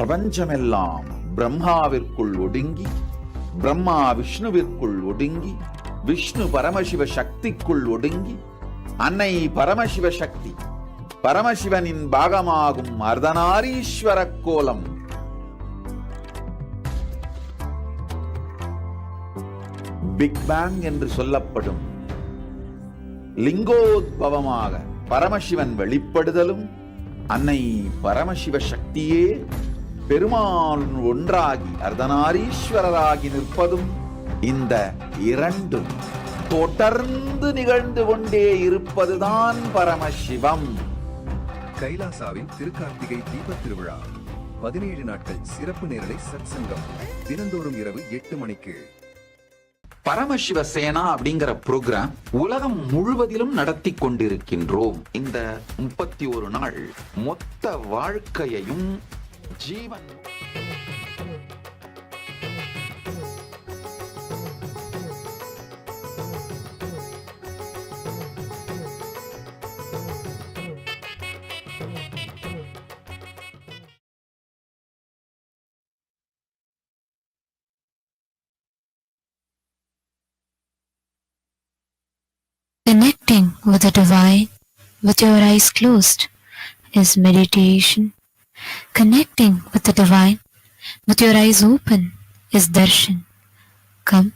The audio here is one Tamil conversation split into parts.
பிரபஞ்சமெல்லாம் பிரம்மாவிற்குள் ஒடுங்கி பிரம்மா விஷ்ணுவிற்குள் ஒடுங்கி விஷ்ணு பரமசிவ சக்திக்குள் ஒடுங்கி அன்னை பரமசிவ சக்தி பரமசிவனின் பாகமாகும் அர்தனாரீஸ்வர கோலம். பிக் பேங் என்று சொல்லப்படும் லிங்கோத்பவமாக பரமசிவன் வெளிப்படுதலும் அன்னை பரமசிவ சக்தியே பெருமாள் ஒன்றாகி அர்த்தநாரீஸ்வரராகி நிற்பதும் இந்த இரண்டும் தொடர்ந்து நிகழ்ந்து கொண்டே இருப்பதுதான் பரமசிவம். கைலாசாவின் திருக்கார்த்திகை தீபத் திருவிழா பதினேழு நாட்கள் சிறப்பு நேரலை சத்சங்கம். தினந்தோறும் இரவு எட்டு மணிக்கு. பரமசிவ சேனா அப்படிங்கிற புரோகிராம் உலகம் முழுவதிலும் நடத்தி கொண்டிருக்கின்றோம். இந்த முப்பத்தி ஒரு நாள் மொத்த வாழ்க்கையையும் ജീവൻ Connecting with the divine with your eyes closed is meditation. Connecting with the divine, with your eyes open, is darshan. Come,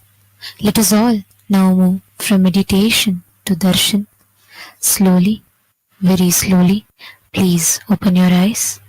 let us all now move from meditation to darshan. Slowly, very slowly, please open your eyes.